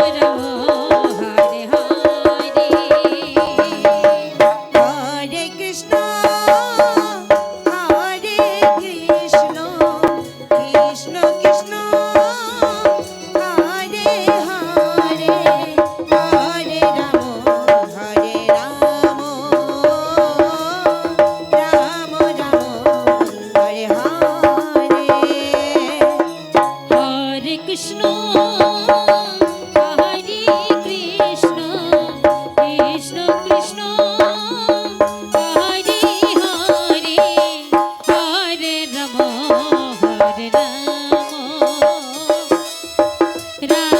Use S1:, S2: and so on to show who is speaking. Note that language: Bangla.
S1: রাম
S2: रा